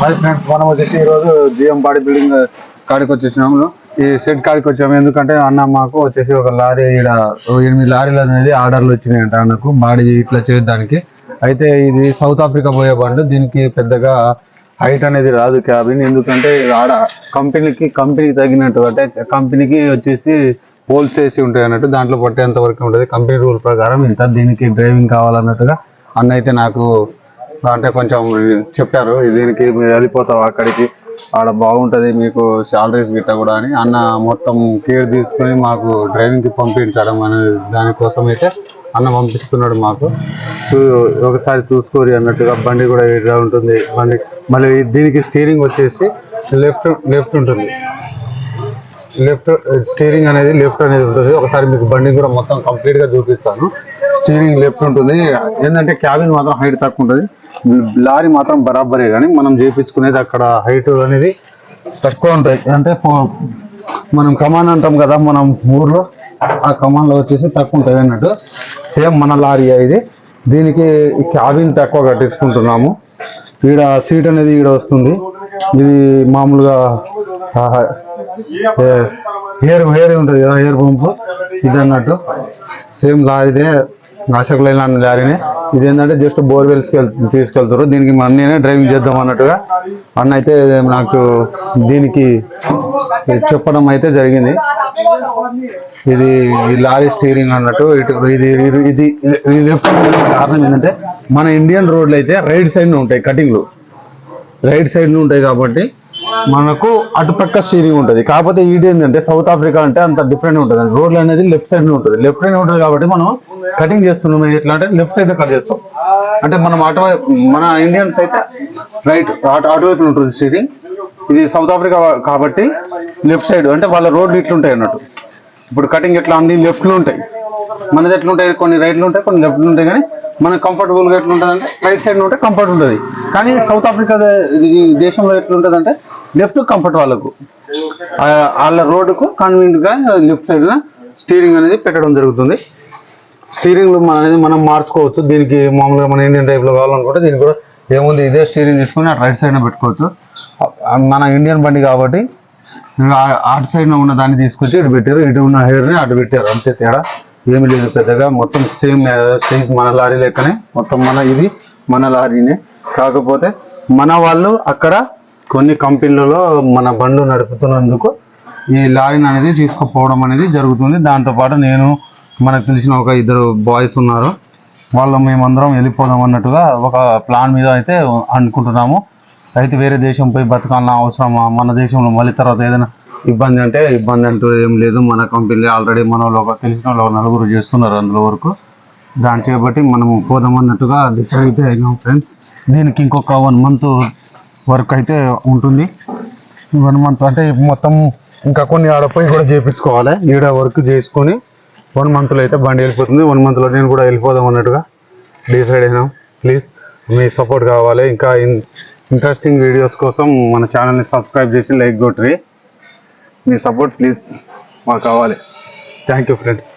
Hi friends మనం వచ్చేసి ఈరోజు జిఎం బాడీ బిల్డింగ్ కాడికి వచ్చేసినాము. ఈ షెడ్ కాడికి వచ్చాము. ఎందుకంటే అన్న మాకు వచ్చేసి ఒక లారీ ఈడ ఎనిమిది లారీలు అనేది ఆర్డర్లు వచ్చినాయంట అన్నకు. బాడీ ఇట్లా చేయడానికి. అయితే ఇది సౌత్ ఆఫ్రికా పోయే బండి దీనికి పెద్దగా హైట్ అనేది రాదు క్యాబిన్. ఎందుకంటే ఆడ కంపెనీకి కంపెనీకి తగినట్టు అంటే కంపెనీకి వచ్చేసి హోల్స్ వేసి ఉంటాయి అన్నట్టు. దాంట్లో పట్టేంత వరకు ఉంటుంది. కంపెనీ రూల్ ప్రకారం ఇంత దీనికి డ్రైవింగ్ కావాలన్నట్టుగా అన్న అయితే నాకు అంటే కొంచెం చెప్పారు దీనికి మీరు వెళ్ళిపోతావు అక్కడికి? ఆడ బాగుంటుంది మీకు శాలరీస్ గిట్ట కూడా అని అన్న మొత్తం కేర్ తీసుకుని మాకు డ్రైవింగ్కి పంపించడం అనే దానికోసం అయితే అన్న పంపిస్తున్నాడు మాకు. చూ- ఒకసారి చూసుకోరి అన్నట్టుగా బండి కూడా ఎదురుగా ఉంటుంది. బండి మళ్ళీ దీనికి స్టీరింగ్ వచ్చేసి లెఫ్ట్ లెఫ్ట్ ఉంటుంది. లెఫ్ట్ స్టీరింగ్ అనేది లెఫ్ట్ అనేది ఉంటుంది. ఒకసారి మీకు బండి కూడా మొత్తం కంప్లీట్గా చూపిస్తాను. స్టీరింగ్ లెఫ్ట్ ఉంటుంది. ఏంటంటే క్యాబిన్ మాత్రం హైట్ తక్కువ ఉంటుంది. లారీ మాత్రం బరాబరే కానీ మనం చేపించుకునేది అక్కడ హైట్ అనేది తక్కువ ఉంటుంది అంటే మనం కమాన్ అంటాం కదా మనం ఊర్లో ఆ కమాన్లో వచ్చేసి తక్కువ ఉంటుంది అన్నట్టు. సేమ్ మన లారీ ఇది. దీనికి క్యాబిన్ తక్కువ కట్టించుకుంటున్నాము. ఈడ సీట్ అనేది ఈడ వస్తుంది. ఇది మామూలుగా హెయిర్ హెయిర్ ఉంటుంది కదా హెయిర్ పంప్. ఇది అన్నట్టు. సేమ్ లారీదే అశోక్ లారీనే. ఇది ఏంటంటే జస్ట్ బోర్వెల్స్కి తీసుకెళ్తారు దీనికి మన నేనే డ్రైవింగ్ చేద్దాం అన్నట్టుగా. అన్న అయితే నాకు దీనికి చెప్పడం అయితే జరిగింది. ఇది లారీ స్టీరింగ్ అన్నట్టు ఇటు ఇది ఇది- ఇది లెఫ్ట్ కారణం ఏంటంటే మన ఇండియన్ రోడ్లు అయితే రైట్ సైడ్ ఉంటాయి కటింగ్లు. రైట్ సైడ్ ఉంటాయి కాబట్టి మనకు అటుపక్క స్టీరింగ్ ఉంటుంది. కాకపోతే ఈడు ఏంటంటే సౌత్ ఆఫ్రికా అంటే అంత డిఫరెంట్ ఉంటుంది. రోడ్లు అనేది లెఫ్ట్ సైడ్ ఉంటుంది. లెఫ్ట్ సైడ్ ఉంటుంది కాబట్టి మనం కటింగ్ చేస్తున్నాం. ఎట్లా అంటే లెఫ్ట్ సైడ్ కట్ చేస్తాం. అంటే మనం అటు మన ఇండియన్స్ అయితే రైట్ అటు అటువైపు ఉంటుంది స్టీరింగ్ ఇది సౌత్ ఆఫ్రికా కాబట్టి లెఫ్ట్ సైడ్ అంటే వాళ్ళ రోడ్లు ఇట్లుంటాయి అన్నట్టు. ఇప్పుడు కటింగ్ ఎట్లా అన్ని లెఫ్ట్లు ఉంటాయి. మనది ఎట్లుంటాయి కొన్ని రైట్లు ఉంటాయి కొన్ని లెఫ్ట్లు ఉంటాయి. కానీ మనకు కంఫర్టబుల్గా ఎట్లుంటుంది ఎట్లా అంటే రైట్ సైడ్ ఉంటే కంఫర్ట్ ఉంటుంది. కానీ సౌత్ ఆఫ్రికా దేశంలో ఎట్లుంటుంది అంటే లెఫ్ట్ కంఫర్ట్ వాళ్ళకు. వాళ్ళ రోడ్డుకు కన్వీనియంట్గా లెఫ్ట్ సైడ్న స్టీరింగ్ అనేది పెట్టడం జరుగుతుంది. స్టీరింగ్ మన అనేది మనం మార్చుకోవచ్చు. దీనికి మామూలుగా మన ఇండియన్ టైప్లో కావాలనుకుంటే దీనికి కూడా ఏముంది ఇదే స్టీరింగ్ తీసుకొని అటు రైట్ సైడ్ పెట్టుకోవచ్చు. మన ఇండియన్ బండి కాబట్టి అటు సైడ్న ఉన్న దాన్ని తీసుకొచ్చి ఇటు పెట్టారు. ఇటు ఉన్న హెయిర్ని అటు పెట్టారు. అంతే తేడా. ఏమి లేదు పెద్దగా. మొత్తం సేమ్ సేమ్ మన లారీ లెక్కనే. మొత్తం మన ఇది మన లారీనే. కాకపోతే మన వాళ్ళు అక్కడ కొన్ని కంపెనీలలో మన బండ్లు నడుపుతున్నందుకు ఈ లారీని అనేది తీసుకుపోవడం అనేది జరుగుతుంది. దాంతోపాటు నేను మనకు తెలిసిన ఒక ఇద్దరు బాయ్స్ ఉన్నారు. వాళ్ళు మేమందరం వెళ్ళిపోదాం అన్నట్టుగా ఒక ప్లాన్ మీద అయితే అనుకుంటున్నాము. అయితే వేరే దేశం పోయి బతకాలన్న అవసరమా మన దేశంలో మళ్ళీ తర్వాత ఏదైనా ఇబ్బంది అంటే ఇబ్బంది అంటూ ఏం లేదు. మన కంపెనీ ఆల్రెడీ మన వాళ్ళు ఒక తెలిసిన వాళ్ళు నలుగురు చేస్తున్నారు అందులో వరకు. దాన్ని చేపట్టి మనము పోదాం అన్నట్టుగా డిసైడ్ అయితే అయినాం ఫ్రెండ్స్. దీనికి ఇంకొక వన్ మంత్ వర్క్ అయితే ఉంటుంది. వన్ మంత్ అంటే మొత్తం ఇంకా కొన్ని ఆడపోయి కూడా చేపించుకోవాలి. ఈడ వర్క్ చేసుకొని వన్ మంత్లో అయితే బండి వెళ్ళిపోతుంది. వన్ మంత్లో నేను కూడా వెళ్ళిపోదాం అన్నట్టుగా డిసైడ్ అయినాం. ప్లీజ్ మీ సపోర్ట్ కావాలి. ఇంకా ఇంట్రెస్టింగ్ వీడియోస్ కోసం మన ఛానల్ని సబ్స్క్రైబ్ చేసి లైక్ కొట్టి మీ సపోర్ట్ ప్లీజ్ మాకు కావాలి. Thank you friends